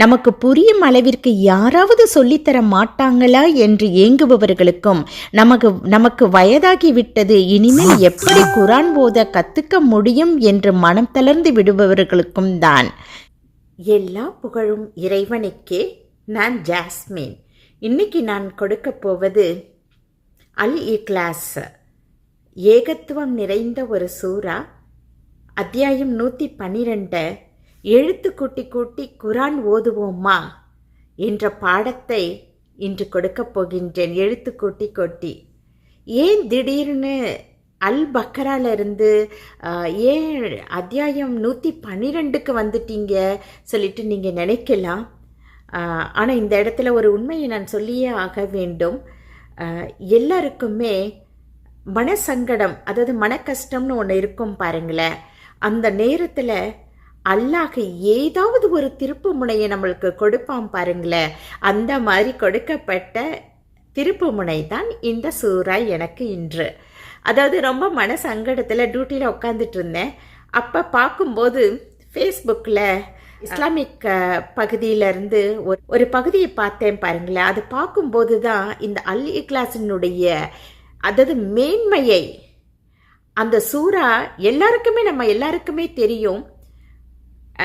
நமக்கு புரியும் அளவிற்கு யாராவது சொல்லித்தர மாட்டாங்களா என்று ஏங்குபவர்களுக்கும் நமக்கு நமக்கு வயதாகிவிட்டது இனிமேல் எப்படி குரான் போத கத்துக்க முடியும் என்று மனம் தளர்ந்து விடுபவர்களுக்கும் தான். எல்லா புகழும் இறைவனுக்கே. நான் ஜாஸ்மின். இன்னைக்கு நான் கொடுக்க போவது அல் இக்லாஸ் ஏகத்துவம் நிறைந்த ஒரு சூறா அத்தியாயம் நூற்றி பன்னிரெண்டை. எழுத்து கூட்டி கூட்டி குரான் ஓதுவோமா என்ற பாடத்தை இன்று கொடுக்கப் போகின்றேன். எழுத்து கூட்டி கொட்டி. ஏன் திடீர்னு அல் பக்கராலிருந்து ஏன் அத்தியாயம் நூற்றி பன்னிரெண்டுக்கு வந்துட்டீங்க சொல்லிட்டு நீங்கள் நினைக்கலாம். ஆனால் இந்த இடத்துல ஒரு உண்மையை நான் சொல்லியே ஆக வேண்டும். எல்லாருக்குமே மனசங்கடம் அதாவது மன கஷ்டம்னு ஒன்று இருக்கும் பாருங்களேன். அந்த நேரத்தில் அல்லாஹ் ஏதாவது ஒரு திருப்பு முனையை நம்மளுக்கு கொடுப்பான் பாருங்களேன். அந்த மாதிரி கொடுக்கப்பட்ட திருப்பு முனை தான் இந்த சூறா எனக்கு இன்று. அதாவது ரொம்ப மன சங்கடத்தில் டியூட்டியில் உட்காந்துட்டு இருந்தேன். அப்போ பார்க்கும்போது ஃபேஸ்புக்கில் இஸ்லாமிக் பகுதியிலேருந்து ஒரு ஒரு பகுதியை பார்த்தேன் பாருங்களேன். அது பார்க்கும்போது தான் இந்த அல் இக்லாஸினுடைய அதாவது மேன்மையை அந்த சூறா எல்லாருக்குமே நம்ம எல்லாருக்குமே தெரியும்.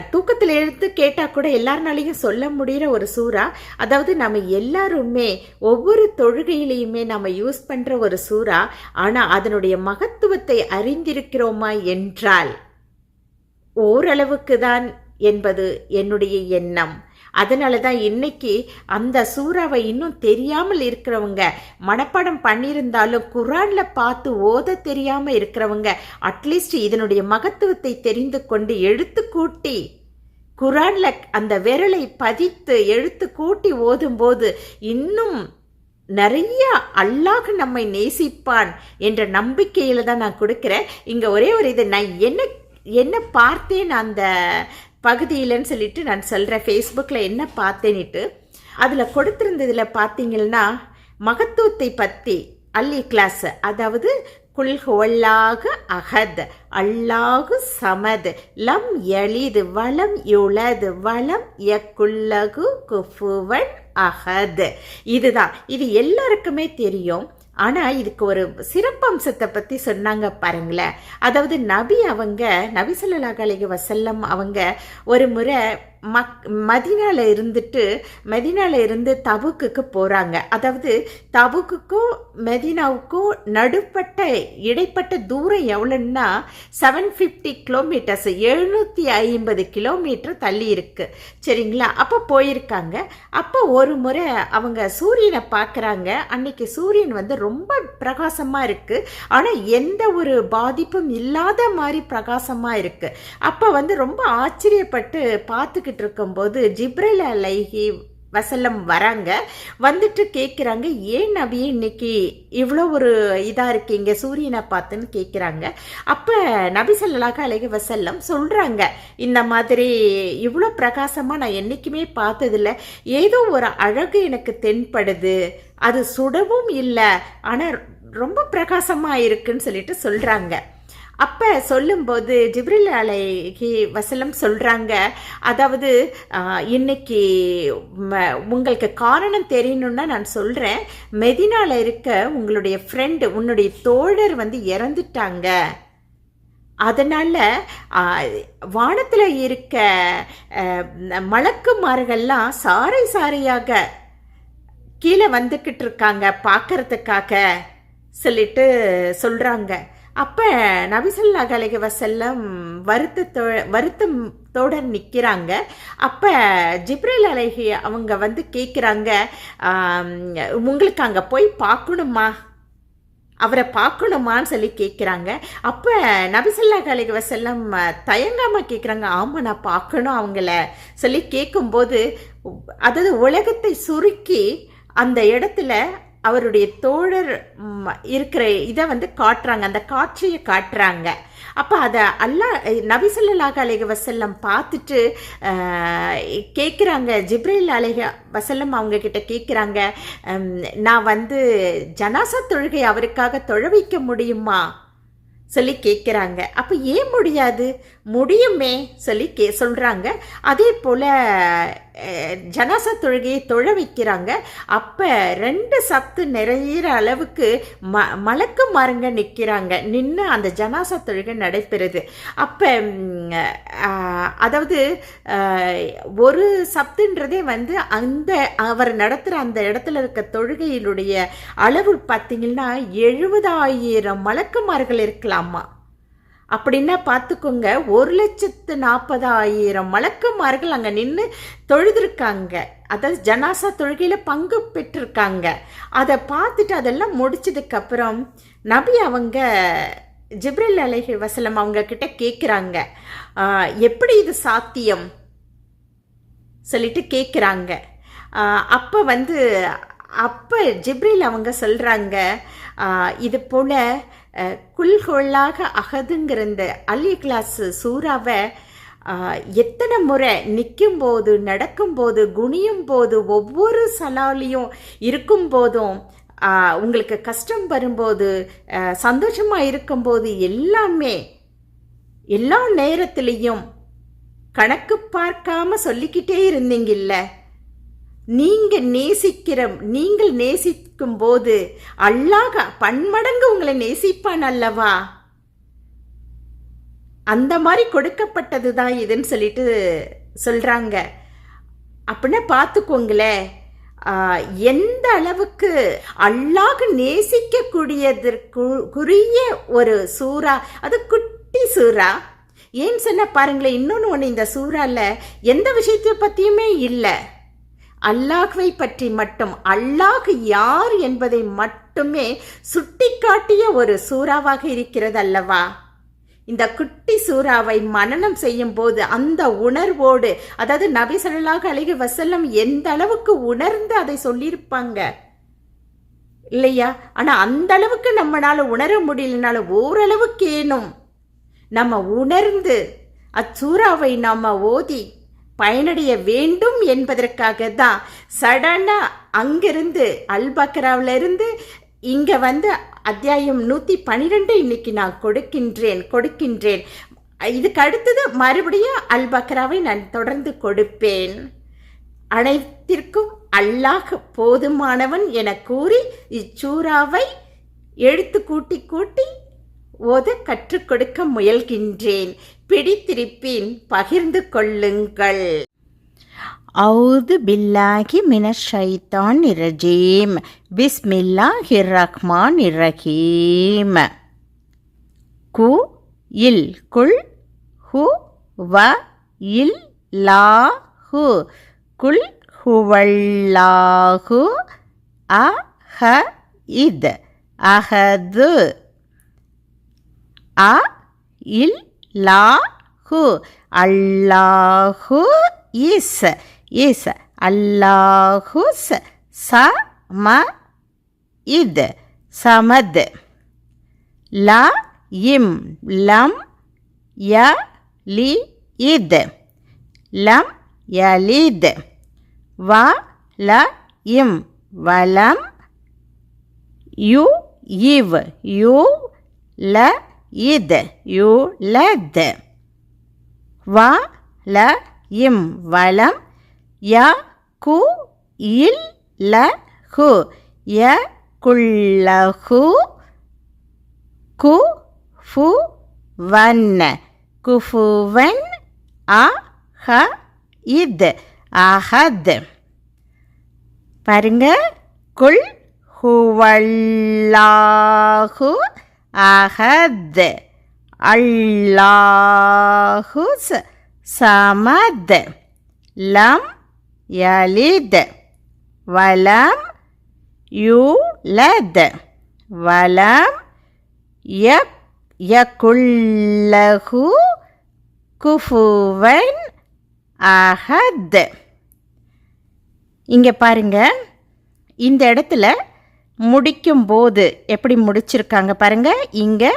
தூக்கத்தில் எழுந்து கேட்டால் கூட எல்லாருனாலையும் சொல்ல முடிகிற ஒரு சூறா? அதாவது நம்ம எல்லாருமே ஒவ்வொரு தொழுகையிலையுமே நம்ம யூஸ் பண்ணுற ஒரு சூறா? ஆனால் அதனுடைய மகத்துவத்தை அறிந்திருக்கிறோமா என்றால் ஓரளவுக்கு தான் என்பது என்னுடைய எண்ணம். அதனால தான் இன்னைக்கு அந்த சூறாவை இன்னும் தெரியாமல் இருக்கிறவங்க மனப்பாடம் பண்ணியிருந்தாலும் குரான்ல பார்த்து ஓத தெரியாம இருக்கிறவங்க அட்லீஸ்ட் இதனுடைய மகத்துவத்தை தெரிந்து கொண்டு எழுத்து கூட்டி குரான்ல அந்த விரலை பதித்து எழுத்து கூட்டி ஓதும்போது இன்னும் நிறைய அல்லாஹ் நம்மை நேசிப்பான் என்ற நம்பிக்கையில தான் நான் கொடுக்குறேன். இங்க ஒரே ஒரு இது நான் என்ன என்ன பார்த்தேன் அந்த பகுதியிலன்னு சொல்லிட்டு நான் சொல்கிறேன் ஃபேஸ்புக்கில் என்ன பார்த்தேன்ட்டு அதில் கொடுத்துருந்ததில் பார்த்தீங்கன்னா மகத்துவத்தை பற்றி அல்லி கிளாஸ் அதாவது குல் ஹுவல்லாக அகத் அல்லாகு சமது லம் எளிது வளம் யுளது வளம் எக்குள்ளகு குஃபுவன் அகத் இதுதான். இது எல்லாருக்குமே தெரியும். ஆனால் இதுக்கு ஒரு சிறப்பம்சத்தை பற்றி சொன்னாங்க பாருங்களேன். அதாவது நபி அவங்க நபி ஸல்லல்லாஹு அலைஹி வசல்லம் அவங்க ஒரு முறை மக் மதினால இருந்துட்டு மதினால இருந்து தபுக்குக்கு போகிறாங்க அதாவது தபுக்குக்கும் மெதினாவுக்கும் நடுப்பட்ட இடைப்பட்ட தூரம் எவ்வளோன்னா செவன் ஃபிஃப்டி கிலோமீட்டர்ஸ் எழுநூற்றி ஐம்பது கிலோமீட்டர் தள்ளி இருக்கு. சரிங்களா? அப்போ போயிருக்காங்க. அப்போ ஒரு முறை அவங்க சூரியனை பார்க்குறாங்க அன்னைக்கு சூரியன் வந்து ரொம்ப பிரகாசமாக இருக்குது ஆனால் எந்த ஒரு பாதிப்பும் இல்லாத மாதிரி பிரகாசமாக இருக்குது அப்போ வந்து ரொம்ப ஆச்சரியப்பட்டு பார்த்துக்கிட்டு இருக்கும்போது ஜிப்ரல் அலைஹி வசல்லம் வராங்க. வந்துட்டு கேட்குறாங்க ஏன் நபி இன்னைக்கு இவ்வளோ ஒரு இதாக இருக்கீங்க? சூரியனை பார்த்துன்னு கேட்குறாங்க அப்போ நபி ஸல்லல்லாஹு அழகி வசல்லம் சொல்கிறாங்க இந்த மாதிரி இவ்வளோ பிரகாசமாக நான் என்றைக்குமே பார்த்ததில்ல. ஏதோ ஒரு அழகு எனக்கு தென்படுது. அது சுடவும் இல்லை. ஆனால் ரொம்ப பிரகாசமாக இருக்குன்னு சொல்லிட்டு சொல்கிறாங்க அப்போ சொல்லும்போது ஜிப்ரில் அலைகி வசலம் சொல்கிறாங்க அதாவது இன்னைக்கு ம- உங்களுக்கு காரணம் தெரியணும்னா நான் சொல்கிறேன் மெதினால இருக்க உங்களுடைய ஃப்ரெண்டு உன்னுடைய தோழர் வந்து இறந்துட்டாங்க. அதனால் வானத்தில் இருக்க மலக்குமார்கள்லாம் சாறை சாறையாக கீழே வந்துக்கிட்டு இருக்காங்க பார்க்கறதுக்காக சொல்லிட்டு சொல்கிறாங்க அப்போ நபிசல்லா அலைஹி வசல்லம் வருத்தத்தோ வருத்தத்தோட நிற்கிறாங்க அப்போ ஜிப்ரேல் அலைஹி அவங்க வந்து கேட்குறாங்க உங்களுக்கு அங்கே போய் பார்க்கணுமா அவரை பார்க்கணுமான்னு சொல்லி கேட்குறாங்க அப்போ நபிசல்லா அலைஹி வசல்லம் தயங்காமல் கேட்குறாங்க ஆமாம் நான் பார்க்கணும் அவங்கள சொல்லி கேட்கும்போது அதாவது உலகத்தை சுருக்கி அந்த இடத்துல அவருடைய தோழர் இருக்கிற இதை வந்து காட்டுறாங்க. அந்த காட்சியை காட்டுறாங்க. அப்போ அதை அல்லா நபிசல்லாஹ் அலைக வசல்லம் பார்த்துட்டு கேட்குறாங்க ஜிப்ரைல் அலைக வசல்லம் அவங்க கிட்ட கேட்குறாங்க நான் வந்து ஜனாசா தொழுகை அவருக்காக தொழ வைக்க முடியுமா? சொல்லி கேட்குறாங்க அப்போ ஏன் முடியாது? முடியுமே சொல்லி கே சொல்கிறாங்க அதே போல் ஜனாசா தொழுகையை தொழ வைக்கிறாங்க. அப்போ ரெண்டு சத்து நிறையிற அளவுக்கு ம மலக்கு மரங்க நிற்கிறாங்க நின்று அந்த ஜனாசா தொழுகை நடைபெறுது. அப்போ அதாவது ஒரு சத்துன்றதே வந்து அந்த அவர் நடத்துகிற அந்த இடத்துல இருக்க தொழுகையினுடைய அளவு பார்த்தீங்கன்னா எழுபதாயிரம் மலக்குமார்கள் இருக்கலாமா? அப்படின்னா பார்த்துக்கோங்க ஒரு லட்சத்து நாற்பதாயிரம் மலக்குமார்கள் அங்கே நின்று தொழுதுருக்காங்க. அதாவது ஜனாசா தொழுகையில் பங்கு பெற்றிருக்காங்க. அதை பார்த்துட்டு அதெல்லாம் முடிச்சதுக்கப்புறம் நபி அவங்க ஜிப்ரில் அலைஹி வசலம் அவங்க கிட்ட கேட்குறாங்க எப்படி இது சாத்தியம்? சொல்லிட்டு கேட்குறாங்க அப்போ வந்து அப்போ ஜிப்ரில் அவங்க சொல்கிறாங்க இது போல் குல்கொள்ளாக அகதுங்கிற இந்த அலி கிளாஸ் சூறாவை எத்தனை முறை நிற்கும் போது நடக்கும்போது குனியும் போது ஒவ்வொரு சலாலையும் இருக்கும் போதும் உங்களுக்கு கஷ்டம் வரும்போது சந்தோஷமாக இருக்கும்போது எல்லாமே எல்லா நேரத்திலையும் கணக்கு பார்க்காம சொல்லிக்கிட்டே இருந்தீங்கல்ல? நீங்கள் நேசிக்கிற நீங்கள் நேசிக்கும் போது அல்லாஹ் பன்மடங்கு உங்களை நேசிப்பான் அல்லவா? அந்த மாதிரி கொடுக்கப்பட்டது தான் இதுன்னு சொல்லிட்டு சொல்கிறாங்க அப்படின்னா பார்த்துக்கோங்களேன். எந்த அளவுக்கு அல்லாஹ் நேசிக்கக்கூடியதற்குரிய ஒரு சூறா அது குட்டி சூறா. ஏன்னு சொன்ன பாருங்களேன் இன்னொன்று ஒன்று இந்த சூறால எந்த விஷயத்தை பற்றியுமே இல்லை. அல்லாஹ்வை பற்றி மட்டும் அல்லாஹ் யார் என்பதை மட்டுமே சுட்டிக்காட்டிய ஒரு சூறாவாக இருக்கிறது அல்லவா? இந்த குட்டி சூறாவை மனனம் செய்யும் போது அந்த உணர்வோடு அதாவது நபி ஸல்லல்லாஹு அழகி வசல்லம் எந்த அளவுக்கு உணர்ந்து அதை சொல்லியிருப்பாங்க? இல்லையா? ஆனா அந்த அளவுக்கு நம்மளால உணர முடியலனாலும் ஓரளவுக்கு ஏனும் நம்ம உணர்ந்து அச்சூறாவை நாம ஓதி பயனடைய வேண்டும் என்பதற்காக தான் சடனாக அங்கிருந்து அல்பக்ராவில இருந்து இங்கே வந்து அத்தியாயம் நூற்றி பன்னிரெண்டு இன்னைக்கு நான் கொடுக்கின்றேன் கொடுக்கின்றேன். இதுக்கு அடுத்தது மறுபடியும் அல்பக்ராவை நான் தொடர்ந்து கொடுப்பேன். அனைத்திற்கும் அல்லாஹ் போதுமானவன் என கூறி இச்சூறாவை எழுத்து கூட்டி கூட்டி ஓத கற்றுக் கொடுக்க முயல்கின்றேன். பிடித்திருப்பின் பகிர்ந்து கொள்ளுங்கள். அவுது பில்லாஹி மினஷைத்தான் இரஜீம். பிஸ்மில்லாஹிர் ரஹ்மான் இரஹீம் கு இல் குல் ஹு வ இல் லா ஹு. குல் ஹுவல்லாஹு அஹ இத் அஹது. அ இல் லா ஹு. அல்லாஹு இஸ். இஸ். அல்லாஹுஸ் ச ம இத். சமத். ல இம். லம் ய லி இத். லம் யலித் வ ல இம். வலம் யு இவ். யு ல இத் யூ லத் வ ல இம் வலம் ய கு இல் ல ஹு. ய குல்லஹு கு ஃபு வன். குஃபுவன் அ ஹ இத் அஹத். பாருங்க. குல் ஹுவல்லாஹு அகத் அல்லாஹுஸ் சமத். லம் யலித். வலம் யூலத். வலம் யப் யகுல்லஹு குஃபுவன் அஹத் இங்கே பாருங்கள் இந்த இடத்துல முடிக்கும் போது எப்படி முடிச்சிருக்காங்க பாருங்க. இங்கே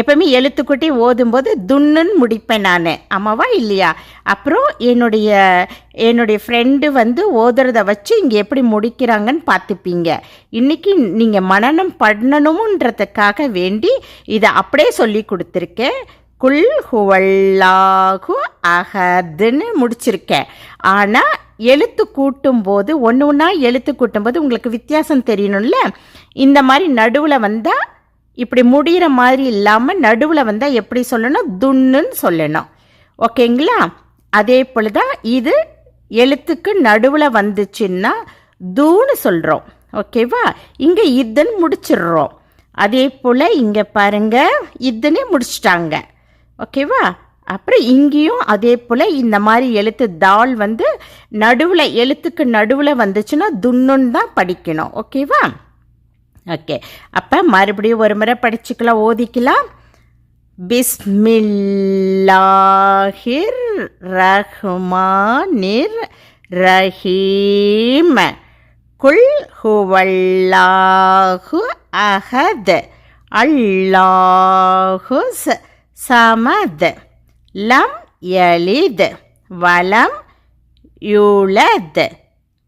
எப்பவுமே எழுத்துக்குட்டி ஓதும்போது துன்னுன்னு முடிப்பேன் நான். ஆமாவா இல்லையா? அப்புறம் என்னுடைய என்னுடைய ஃப்ரெண்டு வந்து ஓதுறத வச்சு இங்கே எப்படி முடிக்கிறாங்கன்னு பார்த்துப்பீங்க. இன்றைக்கி நீங்கள் மனனம் பண்ணணுன்றதுக்காக வேண்டி இதை அப்படியே சொல்லி கொடுத்துருக்கேன். குல் ஹுவல்லாகு அகதுன்னு முடிச்சிருக்கேன். ஆனால் எழுத்து கூட்டும்போது ஒன்று ஒன்றா எழுத்து கூட்டும்போது உங்களுக்கு வித்தியாசம் தெரியணும்ல? இந்த மாதிரி நடுவில் வந்தால் இப்படி முடிகிற மாதிரி இல்லாமல் நடுவில் வந்தால் எப்படி சொல்லணும்? துன்னுன்னு சொல்லணும். ஓகேங்களா? அதே போல் தான் இது எழுத்துக்கு நடுவில் வந்துச்சுன்னா தூன்னு சொல்கிறோம் ஓகேவா? இங்கே இதுன்னு முடிச்சிடுறோம். அதே போல் இங்கே பாருங்க இதுன்னே முடிச்சிட்டாங்க. ஓகேவா? அப்புறம் இங்கேயும் அதே போல் இந்த மாதிரி எழுத்து தாள் வந்து நடுவில் எழுத்துக்கு நடுவில் வந்துச்சுன்னா துன்னுன்னு தான் படிக்கணும். ஓகேவா ஓகே அப்போ மறுபடியும் ஒரு முறை படிச்சுக்கலாம் ஓதிக்கலாம். பிஸ்மில்லாஹிர் ரஹ்மானிர் ரஹீம். குல் ஹுவல்லாஹு அஹத். அல்லாஹு சமத். லம் எளித் வலம் யூலத்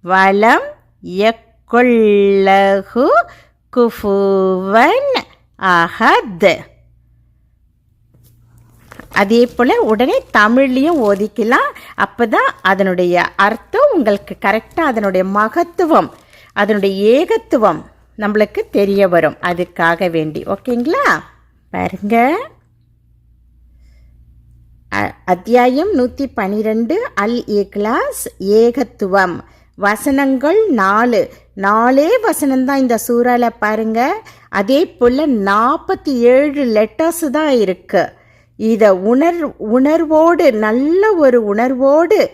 வலம் யக்குல்லஹு குஃபுவன் அஹத் அதே போல் உடனே தமிழ்லேயும் ஓதிக்கலாம் அப்போ தான் அதனுடைய அர்த்தம் உங்களுக்கு கரெக்டாக அதனுடைய மகத்துவம் அதனுடைய ஏகத்துவம் நம்மளுக்கு தெரிய வரும். அதுக்காக வேண்டி. ஓகேங்களா பாருங்கள் அத்தியாயம் நூற்றி பன்னிரெண்டு அல் இக்லாஸ் ஏகத்துவம். வசனங்கள் நாலு. நாலே வசனம்தான் இந்த சூறால பாருங்க. அதே போல் நாற்பத்தி ஏழு லெட்டர்ஸ் தான் இருக்கு. இதை உணர் உணர்வோடு நல்ல ஒரு உணர்வோடு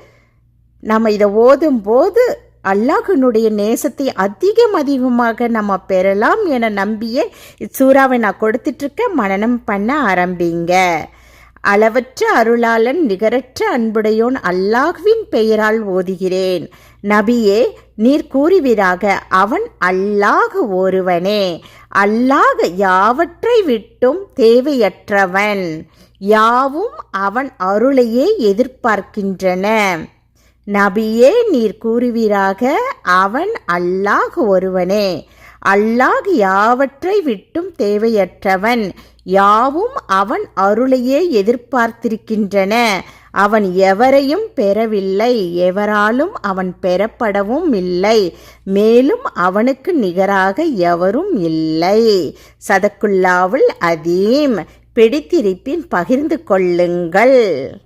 நம்ம இதை ஓதும்போது அல்லாஹனுடைய நேசத்தை அதிகம் அதிகமாக நம்ம பெறலாம் என நம்பியே சூறாவை நான் கொடுத்துட்ருக்கேன் மனனம் பண்ண ஆரம்பிங்க. அளவற்ற அருளாளன் நிகரற்ற அன்புடையோன் அல்லாஹ்வின் பெயரால் ஓதுகிறேன். நபியே நீர் கூறுவீராக அவன் அல்லாஹ் ஒருவனே. அல்லாஹ் யாவற்றை விட்டும் தேவையற்றவன். யாவும் அவன் அருளையே எதிர்பார்க்கின்றன. நபியே நீர் கூறுவீராக அவன் அல்லாஹ் ஒருவனே. அல்லாஹ் யாவற்றை விட்டும் தேவையற்றவன். யாவும் அவன் அருளையே எதிர்பார்த்திருக்கின்றன. அவன் எவரையும் பெறவில்லை. எவராலும் அவன் பெறப்படவும் இல்லை. மேலும் அவனுக்கு நிகராக எவரும் இல்லை. சதக்குல்லாவுல் அதீம். பிடித்திருப்பின் பகிர்ந்து கொள்ளுங்கள்.